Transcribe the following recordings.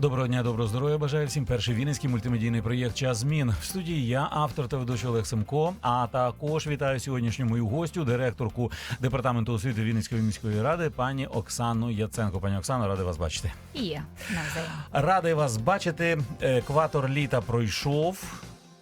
Доброго дня, доброго здоров'я. Бажаю всім перший вінницький мультимедійний проєкт Час змін. В студії я, автор та ведучий Олег Семко. А також вітаю сьогоднішню мою гостю, директорку департаменту освіти Вінницької міської ради, пані Оксану Яценко. Пані Оксано, радий вас бачити. І навзаєм. Радий вас бачити. Екватор літа пройшов.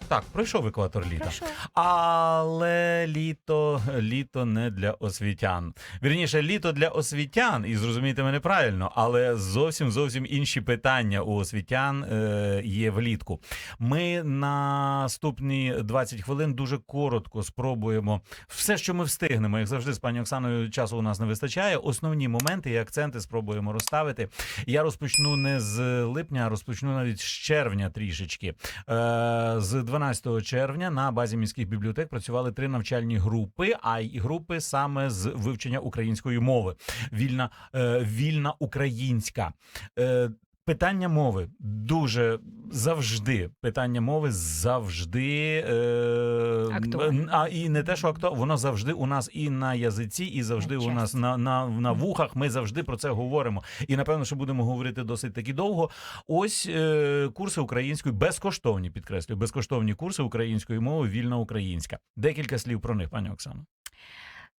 Так, пройшов екватор літа. Прошу. Але літо, літо не для освітян. Вірніше, літо для освітян, і зрозумійте мене правильно, але зовсім зовсім інші питання у освітян е, є влітку. Ми наступні 20 хвилин дуже коротко спробуємо все, що ми встигнемо. Як завжди, з пані Оксаною часу у нас не вистачає. Основні моменти і акценти спробуємо розставити. Я розпочну не з липня, а розпочну навіть з червня трішечки. Е, з 12 червня на базі міських бібліотек працювали три навчальні групи, а й групи саме з вивчення української мови. Вільна, е, вільна українська. Е, Питання мови дуже завжди. Питання мови завжди е, а і не те, що актуально, воно завжди у нас і на язиці, і завжди у нас на, на, на вухах. Ми завжди про це говоримо. І напевно, що будемо говорити досить таки довго. Ось е, курси української безкоштовні, підкреслюю, безкоштовні курси української мови, вільна українська. Декілька слів про них, пані Оксано.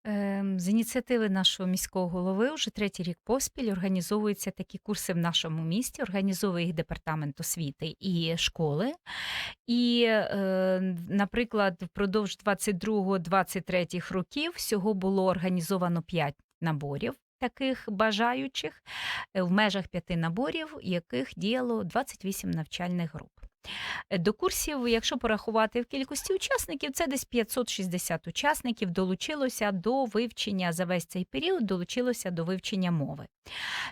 Ем, З ініціативи нашого міського голови вже третій рік поспіль організовуються такі курси в нашому місті. Організовує їх департамент освіти і школи. І, е, наприклад, впродовж 22-23 років всього було організовано 5 наборів. Таких бажаючих е, в межах п'яти наборів, яких діяло 28 навчальних груп. Е, До курсів, якщо порахувати в кількості учасників, це десь 560 учасників долучилося до вивчення за весь цей період, долучилося до вивчення мови.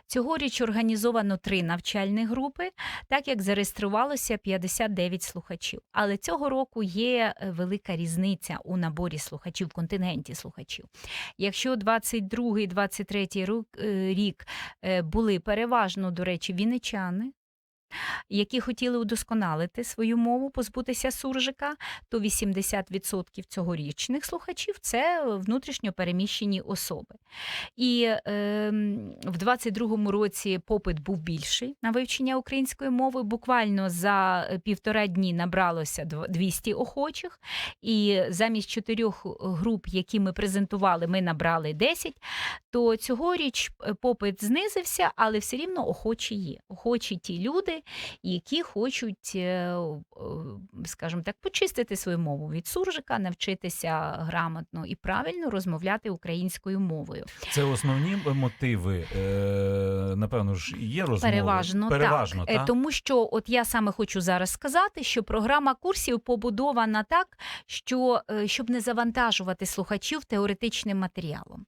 Цьогоріч організовано три навчальні групи, так як зареєструвалося 59 слухачів. Але цього року є е, велика різниця у наборі слухачів, контингенті слухачів. Якщо 22-23 рік е, були переважно, до речі, вінничани, які хотіли удосконалити свою мову, позбутися суржика, то 80% цьогорічних слухачів це внутрішньо переміщені особи. І е, в 22-му році попит був більший на вивчення української мови. Буквально за півтора дні набралося 200 охочих, і замість чотирьох груп, які ми презентували, ми набрали 10, то цьогоріч е, попит знизився, але все рівно охочі є. Охочі ті люди, які хочуть, е, скажімо так, почистити свою мову від суржика, навчитися грамотно і правильно розмовляти українською мовою. Це основні мотиви. Е, напевно ж є розмови. Переважно, Переважно так. Е, так. Тому що от я саме хочу зараз сказати, що програма курсів побудована так, що е, щоб не завантажувати слухачів теоретичним матеріалом.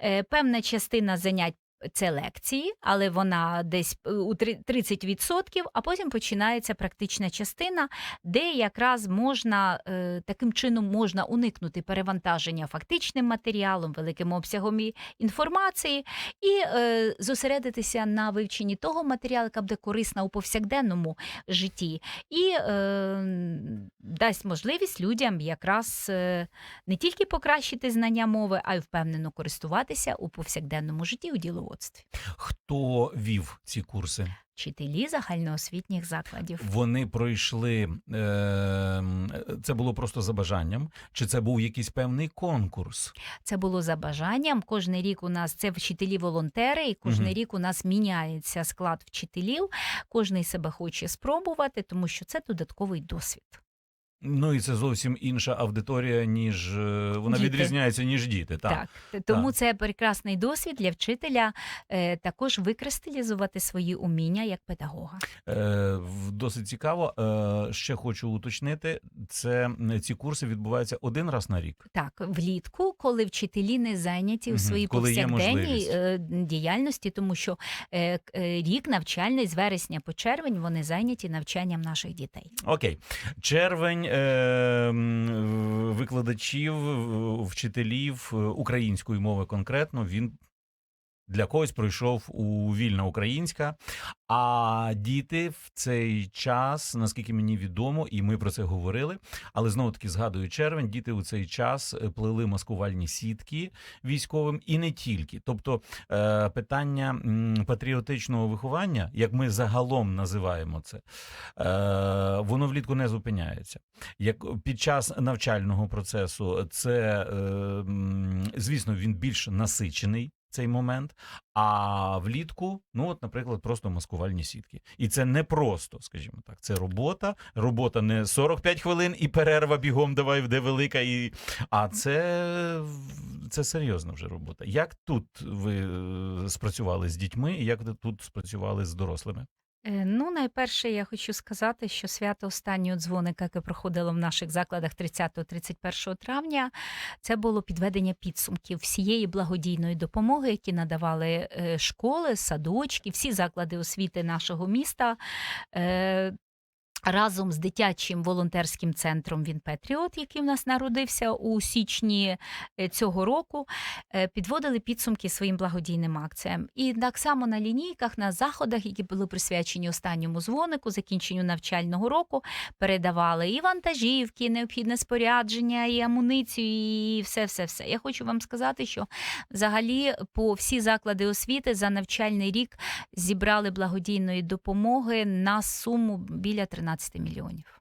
Е, Певна частина занять. Це лекції, але вона десь е, у три- 30%, а потім починається практична частина, де якраз можна е, таким чином можна уникнути перевантаження фактичним матеріалом, великим обсягом інформації, і е, зосередитися на вивченні того матеріалу, яка буде корисна у повсякденному житті, і дасть можливість людям якраз не тільки покращити знання мови, а й впевнено користуватися у повсякденному житті у діловодстві. Хто вів ці курси? Вчителі загальноосвітніх закладів. Вони пройшли. Е, це було просто за бажанням, чи це був якийсь певний конкурс? Це було за бажанням. Кожний рік у нас це вчителі-волонтери, і кожен Мгм. рік у нас міняється склад вчителів. Кожний себе хоче спробувати, тому що це додатковий досвід. Ну і це зовсім інша аудиторія, ніж е, вона Діти. відрізняється, ніж діти. Так. Так, тому так. це прекрасний досвід для вчителя е, також викристалізувати свої уміння як педагога. Е, досить цікаво. Е, ще хочу уточнити: це ці курси відбуваються один раз на рік. Так, влітку, коли вчителі не зайняті у своїй коли повсякденній е, діяльності, тому що е, е, рік навчальний з вересня по червень вони зайняті навчанням наших дітей. Окей, червень викладачів, вчителів е, української мови конкретно він для когось пройшов у вільна українська. А діти в цей час, наскільки мені відомо, і ми про це говорили. Але знову таки згадую червень, діти у цей час е, плели маскувальні сітки військовим і не тільки. Тобто е, питання патріотичного виховання, як ми загалом називаємо це, е, воно влітку не зупиняється. Як під час навчального процесу, це звісно він більш насичений. Цей момент, а влітку, ну от, наприклад, просто маскувальні сітки, і це не просто, скажімо так. Це робота. Робота не 45 хвилин і перерва бігом давай, де велика, і а це, це серйозна вже робота. Як тут ви е, спрацювали з дітьми, і як ви тут спрацювали з дорослими? Е, Ну, найперше, я хочу сказати, що свято останнього дзвоника, яке проходило в наших закладах 30-31 травня, це було підведення підсумків всієї благодійної допомоги, які надавали е, школи, садочки, всі заклади освіти нашого міста. Разом з дитячим волонтерським центром Він Петріот, який в нас народився у січні е, цього року, е, підводили підсумки своїм благодійним акціям. І так само на лінійках, на заходах, які були присвячені останньому дзвонику, закінченню навчального року, передавали і вантажівки, і необхідне спорядження, і амуніцію, і все, все, все. Я хочу вам сказати, що взагалі по всі заклади освіти за навчальний рік зібрали благодійної допомоги на суму біля 13 мільйонів.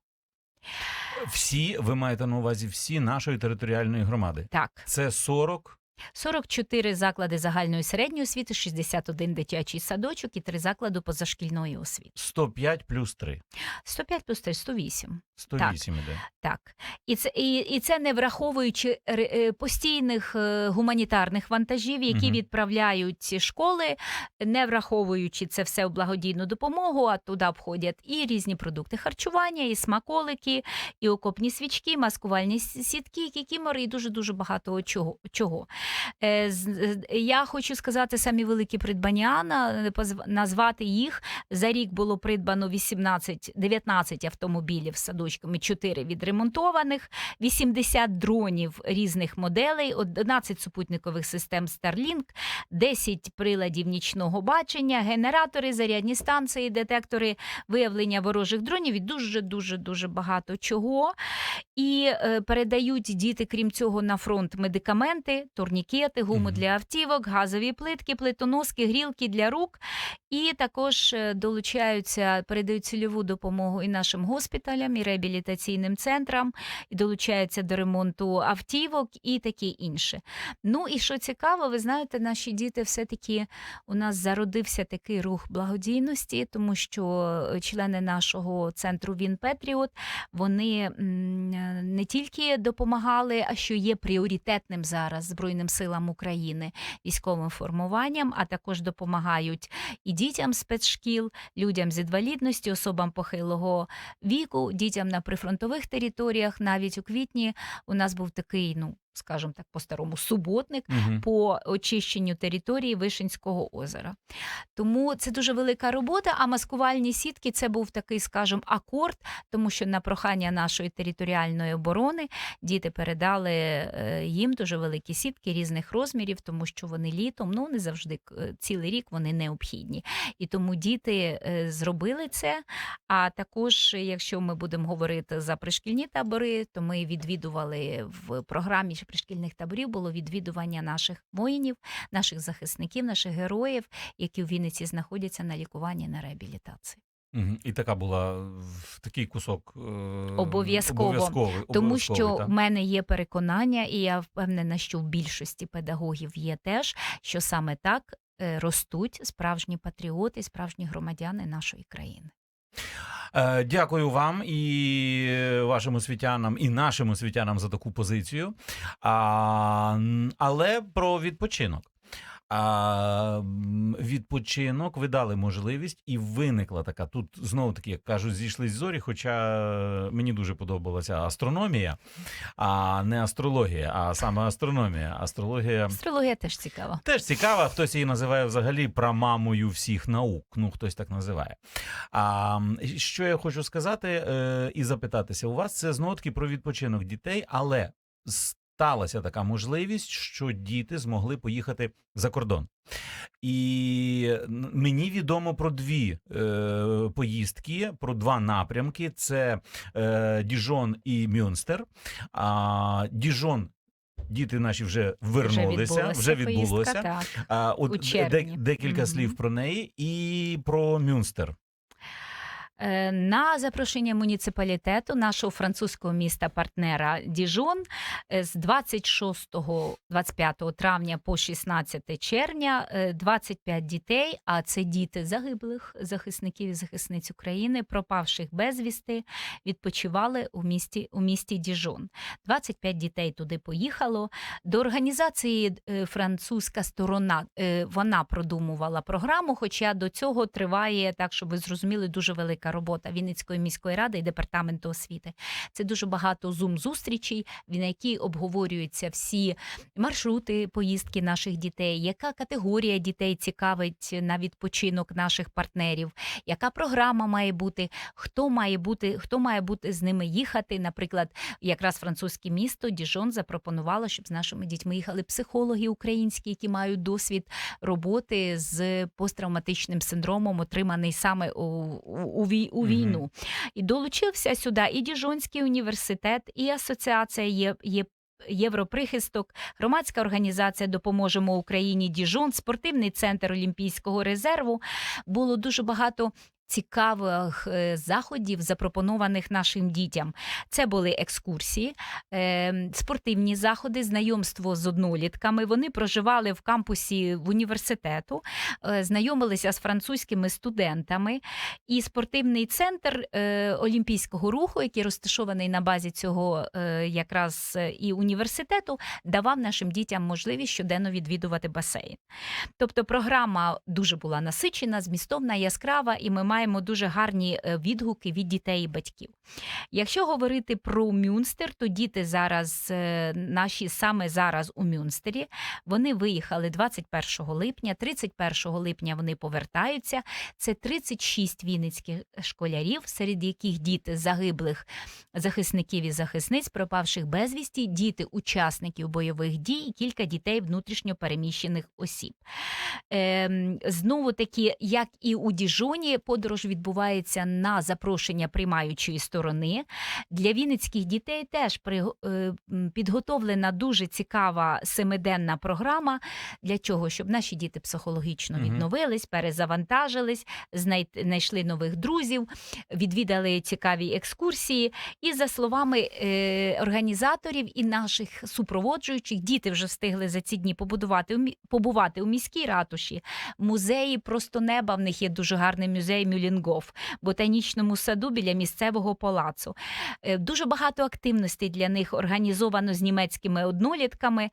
Всі ви маєте на увазі всі нашої територіальної громади. Так. Це 40 44 заклади загальної середньої освіти, 61 дитячий садочок і 3 заклади позашкільної освіти. 105 плюс 3. 105 плюс 3 – 108. 108 іде. Так. І це, і, і це не враховуючи е, постійних е, гуманітарних вантажів, які Мгм. відправляють ці школи, не враховуючи це все в благодійну допомогу, а туди входять і різні продукти харчування, і смаколики, і окопні свічки, маскувальні сітки, кікімори, і дуже-дуже багато чого. Е, Я хочу сказати самі великі придбання, назвати їх. За рік було придбано 18, 19 автомобілів з садочками, 4 відремонтованих, 80 дронів різних моделей, 11 супутникових систем Starlink, 10 приладів нічного бачення, генератори, зарядні станції, детектори виявлення ворожих дронів і дуже дуже дуже багато чого. І е, передають діти, крім цього, на фронт медикаменти, турнікети, гуму Мгм. для автівок, газові плитки, плитоноски, грілки для рук. І також е, долучаються, передають цільову допомогу і нашим госпіталям, і реабілітаційним центрам, і долучаються до ремонту автівок і таке інше. Ну і що цікаво, ви знаєте, наші діти все-таки у нас зародився такий рух благодійності, тому що е, члени нашого центру Він Петріот вони е, не тільки допомагали, а що є пріоритетним зараз Збройним силам України військовим формуванням, а також допомагають і дітям спецшкіл, людям з інвалідністю, особам похилого віку, дітям на прифронтових територіях. Навіть у квітні у нас був такий, ну скажімо так, по-старому суботник Угу. по очищенню території Вишенського озера. Тому це дуже велика робота. А маскувальні сітки це був такий, скажімо, акорд, тому що на прохання нашої територіальної оборони діти передали е, їм дуже великі сітки різних розмірів, тому що вони літом, ну не завжди е, цілий рік вони необхідні. І тому діти е, зробили це. А також, якщо ми будемо говорити за пришкільні табори, то ми відвідували в програмі пришкільних таборів було відвідування наших воїнів, наших захисників, наших героїв, які в Вінниці знаходяться на лікуванні на реабілітації. І така була в- такий кусок е, Обов'язково. обов'язковий, Тому що так. в мене є переконання, і я впевнена, що в більшості педагогів є теж, що саме так е, ростуть справжні патріоти, справжні громадяни нашої країни. Е, Дякую вам і вашим освітянам, і нашим освітянам за таку позицію. Але про відпочинок. А, відпочинок ви дали можливість, і виникла така. Тут знову таки, як кажуть, зійшлись зорі, хоча мені дуже подобалася астрономія, а не астрологія, а саме астрономія. Астрологія Астрологія теж цікава. Теж цікаво, хтось її називає взагалі прамамою всіх наук. Ну, хтось так називає. А що я хочу сказати е, і запитатися у вас, це знову таки про відпочинок дітей, але з сталася така можливість, що діти змогли поїхати за кордон. І мені відомо про дві е, поїздки, про два напрямки: це е, Діжон і Мюнстер. А Діжон. Діти наші вже вернулися, вже відбулося. поїздка, так. А, от декілька слів про неї і про Мюнстер. Е, На запрошення муніципалітету нашого французького міста партнера Діжон е, з 26-25 травня по 16 червня е, 25 дітей, а це діти загиблих захисників і захисниць України, пропавших безвісти, відпочивали у місті у місті Діжон. 25 дітей туди поїхало. До організації е, французька сторона е, вона продумувала програму, хоча до цього триває так, щоб ви зрозуміли, дуже велика робота Вінницької міської ради і департаменту освіти. Це дуже багато зум-зустрічей, на які обговорюються всі маршрути поїздки наших дітей, яка категорія дітей цікавить на відпочинок наших партнерів, яка програма має бути, хто має бути, хто має бути з ними їхати. Наприклад, якраз французьке місто Діжон запропонувало, щоб з нашими дітьми їхали психологи українські, які мають досвід роботи з посттравматичним синдромом, отриманий саме у, у, у, у війну. Угу. І долучився сюди і Діжонський університет, і асоціація є. є Європрихисток, громадська організація Допоможемо Україні Діжон, спортивний центр Олімпійського резерву. Було дуже багато цікавих е, заходів, запропонованих нашим дітям. Це були екскурсії, е, спортивні заходи, знайомство з однолітками. Вони проживали в кампусі в університету, е, знайомилися з французькими студентами. І спортивний центр Олімпійського руху, який розташований на базі цього якраз і університету, давав нашим дітям можливість щоденно відвідувати басейн. Тобто програма дуже була насичена, змістовна, яскрава, і ми маємо дуже гарні е, відгуки від дітей і батьків. Якщо говорити про Мюнстер, то діти зараз е, наші саме зараз у Мюнстері. Вони виїхали 21 липня, 31 липня вони повертаються. Це 36 вінницьких школярів, серед яких діти загиблих захисників і захисниць, пропавших безвісті, діти учасників бойових дій і кілька дітей внутрішньо переміщених осіб. Ем, знову таки, як і у Діжоні, подорож відбувається на запрошення приймаючої сторони. Для вінницьких дітей теж е, підготовлена дуже цікава семиденна програма для чого? Щоб наші діти психологічно відновились, перезавантажились, знайшли нових друзів, відвідали цікаві екскурсії. І за словами е, організаторів і наших супроводжуючих, діти вже встигли за ці дні побудувати побувати у міській ратуші, музеї просто неба. В них є дуже гарний музей Мюлінгоф, ботанічному саду біля місцевого палацу. Е, Дуже багато активностей для них організовано з німецькими однолітками.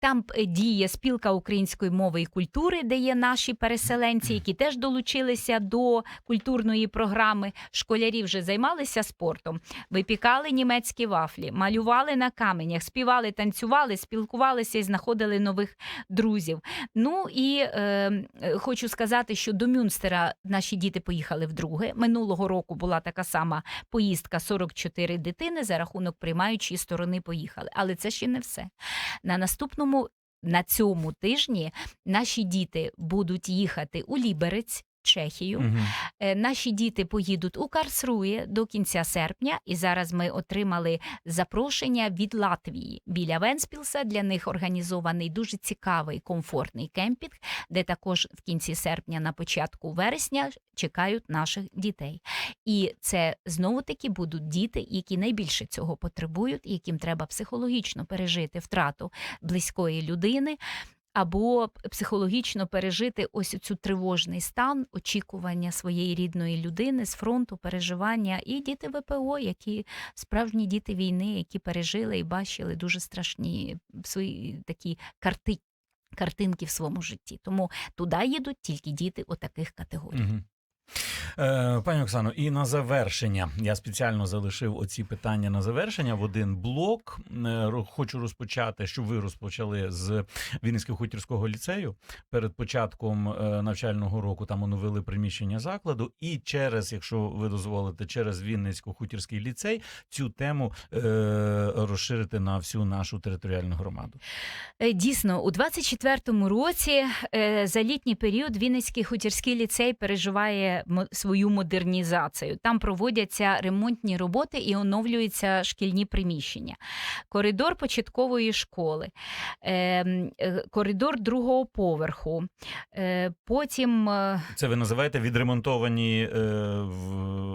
Там е, діє спілка української мови і культури, де є наші переселенці, які теж долучилися до культурної програми. Школярі вже займалися спортом, випікали німецькі вафлі, малювали на каменях, співали, танцювали, спілкувалися і знаходили нових друзів. Ну і е, е, хочу сказати, що до Мюнстера наші діти поїхали вдруге. Минулого року була така сама поїздка 44 дитини за рахунок приймаючої сторони поїхали. Але це ще не все. На наступному на цьому тижні наші діти будуть їхати у Ліберець. Чехію. Е, наші діти поїдуть у Карсрує до кінця серпня, і зараз ми отримали запрошення від Латвії біля Венспілса. Для них організований дуже цікавий комфортний кемпінг, де також в кінці серпня, на початку вересня чекають наших дітей. І це знову таки будуть діти, які найбільше цього потребують, яким треба психологічно пережити втрату близької людини. Або психологічно пережити ось цю тривожний стан очікування своєї рідної людини з фронту, переживання, і діти ВПО, які справжні діти війни, які пережили і бачили дуже страшні свої такі карти, картинки в своєму житті. Тому туди їдуть тільки діти отаких категорій. Мгм. Е, Пані Оксано, і на завершення я спеціально залишив оці питання на завершення в один блок. Е, Хочу розпочати, щоб ви розпочали з Вінницького хутірського ліцею. Перед початком е, навчального року там оновили приміщення закладу, і через, якщо ви дозволите, через Вінницько-хутірський ліцей цю тему розширити на всю нашу територіальну громаду. Дійсно, у 24-му році за літній період Вінницький хутірський ліцей переживає свою модернізацію. Там проводяться ремонтні роботи і оновлюються шкільні приміщення. Коридор початкової школи, е, е, коридор другого поверху. е, Потім е, Це ви називаєте відремонтовані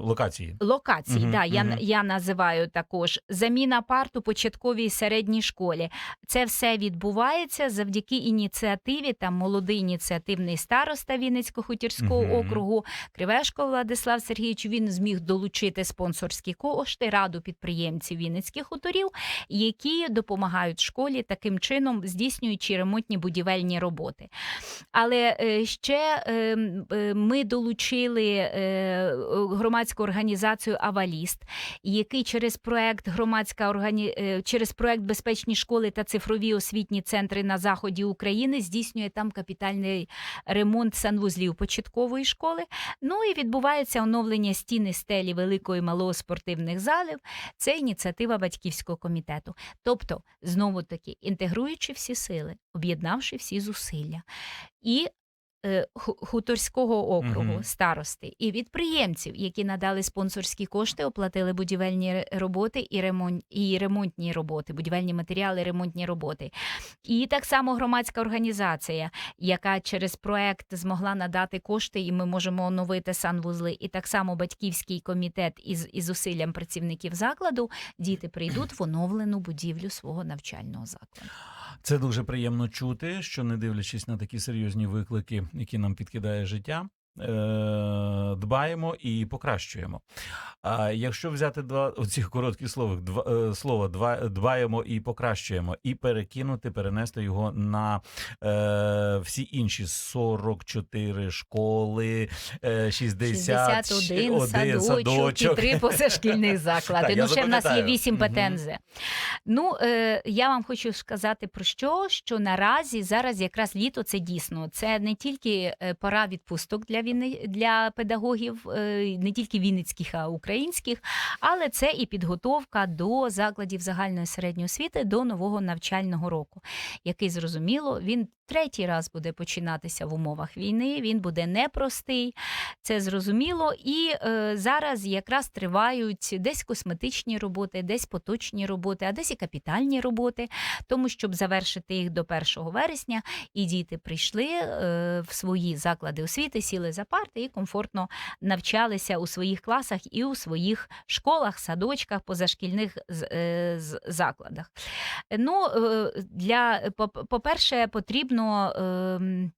локації. Локації, Мгм, да, я, я називаю також заміна парт у початковій і середній школі. Це все відбувається завдяки ініціативі. Там молодий ініціативний староста Вінницько-Хутірського Мгм. округу Кривешко Владислав Сергійович. Він зміг долучити спонсорські кошти раду підприємців Вінницьких хуторів, які допомагають школі таким чином, здійснюючи ремонтні будівельні роботи. Але е, ще е, м, е, ми долучили е, громадську організацію Аваліст, який через проект громадська органі... через проект безпечні школи та цифрові освітні центри на заході України здійснює там капітальний ремонт санвузлів початкової школи. Ну і відбувається оновлення стіни стелі великої і малого спортивних залів. Це ініціатива батьківського комітету. Тобто, знову таки, інтегруючи всі сили, об'єднавши всі зусилля і хуторського округу, Мгм. старости і підприємців, які надали спонсорські кошти, оплатили будівельні роботи і ремонт і ремонтні роботи, будівельні матеріали, ремонтні роботи. І так само громадська організація, яка через проект змогла надати кошти, і ми можемо оновити санвузли. І так само батьківський комітет із, із зусиллям працівників закладу діти прийдуть в оновлену будівлю свого навчального закладу. Це дуже приємно чути, що не дивлячись на такі серйозні виклики, які нам підкидає життя. Е, Дбаємо і покращуємо. А якщо взяти два оці короткі слова, два е, слова два дбаємо і покращуємо, і перекинути, перенести його на е, всі інші 44 школи, е, 60, 61 один садочок, і три позашкільних заклади. Так, ну, ще в нас є запам'ятаю. 8 Мгм. ПТНЗ. Ну, е, я вам хочу сказати про що, що наразі зараз якраз літо це дійсно. Це не тільки е, пора відпусток для Вінни, для педагогів, е, не тільки вінницьких, а українських, але це і підготовка до закладів загальної середньої освіти до нового навчального року, який зрозуміло, він третій раз буде починатися в умовах війни. Він буде непростий, це зрозуміло. І е, зараз якраз тривають десь косметичні роботи, десь поточні роботи, а десь і капітальні роботи. Тому щоб завершити їх до 1 вересня, і діти прийшли е, в свої заклади освіти, сіли за парти і комфортно навчалися у своїх класах і у своїх школах, садочках, позашкільних е, закладах. Ну, е, для, по-перше, потрібно. Ем, с-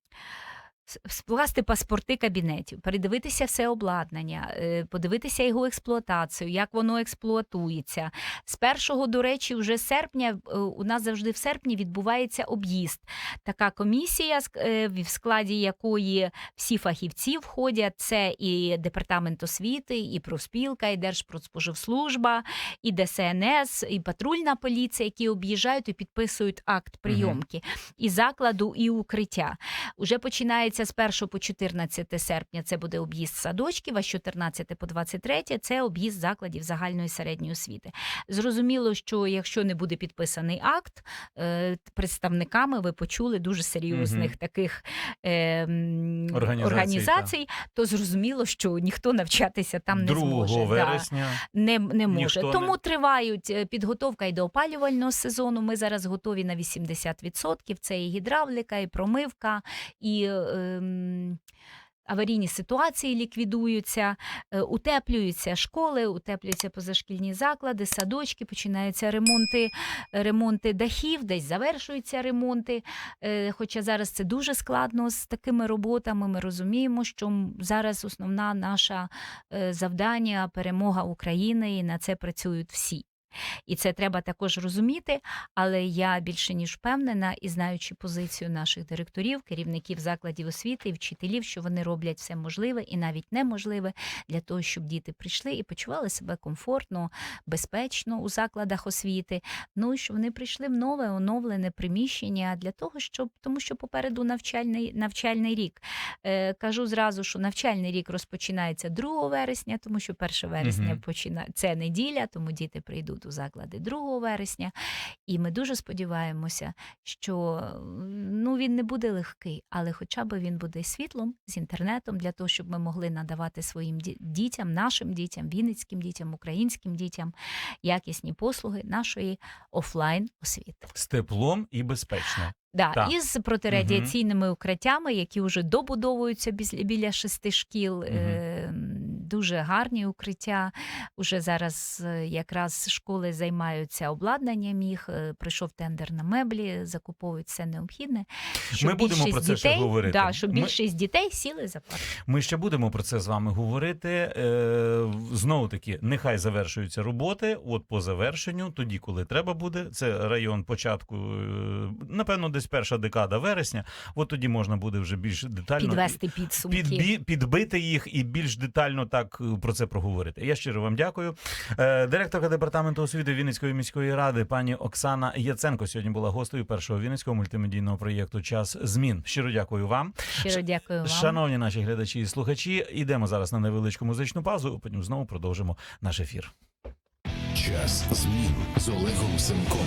Скласти паспорти кабінетів, передивитися все обладнання, е, подивитися його експлуатацію, як воно експлуатується. З першого, до речі, вже серпня е, у нас завжди в серпні відбувається об'їзд. Така комісія, е, в складі якої всі фахівці входять. Це і департамент освіти, і профспілка, і Держпродспоживслужба, і ДСНС, і патрульна поліція, які об'їжджають і підписують акт прийомки і закладу, і укриття. Уже починається з 1 по 14 серпня. Це буде об'їзд садочків, а з 14 по 23 це об'їзд закладів загальної середньої освіти. Зрозуміло, що якщо не буде підписаний акт, е, представниками ви почули дуже серйозних Мгм. таких е, Організацій, організацій, то зрозуміло, що ніхто навчатися там не 2 зможе. Да вересня. не, не може. Тому не- тривають е, підготовка і до опалювального сезону. Ми зараз готові на 80%. Це і гідравліка, і промивка, і ем, аварійні ситуації ліквідуються, е, утеплюються школи, утеплюються позашкільні заклади, садочки, починаються ремонти, ремонти дахів, десь завершуються ремонти. Е, Хоча зараз це дуже складно з такими роботами. Ми розуміємо, що зараз основна наша е, завдання перемога України, і на це працюють всі. І це треба також розуміти. Але я більше ніж впевнена і знаючи позицію наших директорів, керівників закладів освіти вчителів, що вони роблять все можливе і навіть неможливе для того, щоб діти прийшли і почували себе комфортно, безпечно у закладах освіти. Ну і що вони прийшли в нове оновлене приміщення для того, щоб тому, що попереду навчальний навчальний рік. Е, кажу зразу, що навчальний рік розпочинається 2 вересня, тому що 1 вересня Мгм. почина... це неділя, тому діти прийдуть у заклади 2 вересня. І ми дуже сподіваємося, що ну, він не буде легкий, але хоча б він буде світлом з інтернетом для того, щоб ми могли надавати своїм ді- дітям, нашим дітям, вінницьким дітям, українським дітям якісні послуги нашої офлайн освіти. З теплом і безпечно. Да, Так. із протирадіаційними укриттями, які вже добудовуються біля, шести шкіл. Е, дуже гарні укриття. Уже зараз е, якраз школи займаються обладнанням їх. е, Прийшов тендер на меблі, закуповують все необхідне. Ми будемо про це ще говорити. Да, щоб Ми- більшість дітей сіли за парти. Ми ще будемо про це з вами говорити. Е, знову таки, нехай завершуються роботи. От по завершенню, тоді, коли треба буде, це район початку, напевно, десь перша декада вересня. От тоді можна буде вже більш детально Підвести підсумки. підбі, підбити їх і більш детально так е, про це проговорити. Я щиро вам дякую. Е, директорка департаменту освіти Вінницької міської ради, пані Оксана Яценко, сьогодні була гостею першого вінницького мультимедійного проєкту Час змін. Щиро дякую вам. Щиро дякую вам. Шановні наші глядачі і слухачі, йдемо зараз на невеличку музичну паузу. Потім знову продовжимо наш ефір. Час змін з Олегом Семком.